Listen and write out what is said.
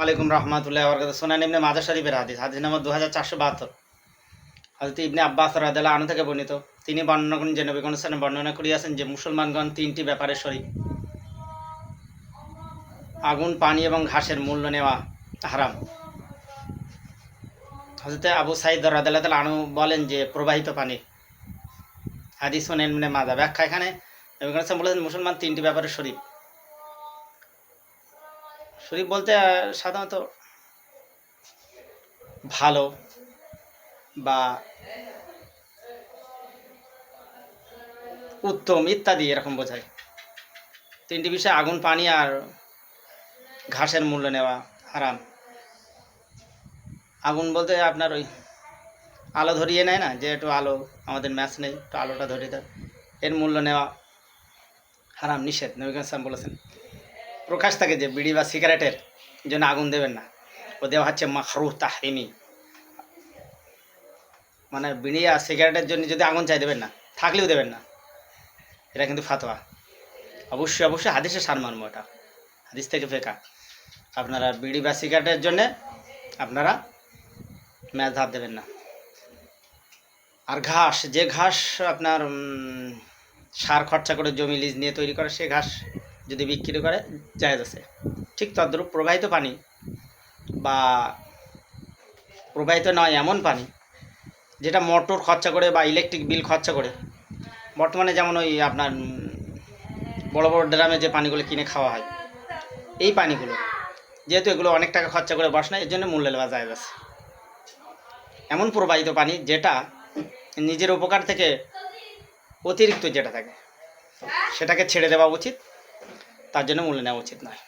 আলাইকুম রহমতুল্লাহ বরকাত সোনান ইবনে মাজার শরীফের হাদিস হাদিস নম্বর দু হাজার চারশো বাহাত্তর। হজরত ইবনে আব্বাস রাদাল্লাহ আনু থেকে বর্ণিত। তিনি বর্ণনা করেন যে নবী অনুষ্ঠানে বর্ণনা করিয়াছেন যে, মুসলমানগণ তিনটি ব্যাপারে শরীফ আগুন, পানি এবং ঘাসের মূল্য নেওয়া হারাম। হজরত আবু সাইদ তালা আনু বলেন যে, প্রবাহিত পানি। হাদিস সোনেন ইবনে মাজা ব্যাখ্যা এখানে। নবী বলেছেন, মুসলমান তিনটি ব্যাপারে শরীফ। শরীফ বলতে সাধারণত ভালো বা উত্তম ইত্যাদি এরকম বোঝায়। তিনটি বিষয় আগুন, পানি আর ঘাসের মূল্য নেওয়া হারাম। আগুন বলতে আপনার ওই আলো ধরিয়ে নেয় না যে একটু আলো আমাদের ম্যাচ নেই একটু আলোটা ধরিয়ে দেয়। এর মূল্য নেওয়া হারাম, নিষেধ, নবী বলেছেন। প্রকাশ থাকে যে বিড়ি বা সিগারেটের জন্য আগুন দেবেন না। ও দেওয়া হচ্ছে মাখরু তাহরিমি। মানে বিড়ি আর সিগারেটের জন্য যদি আগুন চাই দেবেন না, থাকলেও দেবেন না। এটা কিন্তু ফাতোয়া। অবশ্যই অবশ্যই হাদিসের সারমর্ম এটা। হাদিস থেকে ফেকা। আপনারা বিড়ি বা সিগারেটের জন্যে আপনারা ম্যাচ ধাপ দেবেন না। আর ঘাস, যে ঘাস আপনার সার খরচা করে জমি লিজ নিয়ে তৈরি করে সে ঘাস যদি বিক্রি করে, জায়েজ আছে। ঠিক তদ্রূপ প্রবাহিত পানি বা প্রবাহিত নয়, এমন পানি যেটা মোটর খরচা করে বা ইলেকট্রিক বিল খরচা করে। বর্তমানে যেমন ওই আপনার বড় বড় ড্রামে যে পানিগুলো কিনে খাওয়া হয়, এই পানিগুলো, যেহেতু এগুলো অনেক টাকা খরচা করে বস না, এর জন্য মূল্য নেওয়া যায় আছে। এমন প্রবাহিত পানি যেটা নিজের উপকার থেকে অতিরিক্ত যেটা থাকে, সেটাকে ছেড়ে দেওয়া উচিত। তার জন্য মূল্য নেওয়া উচিত নয়।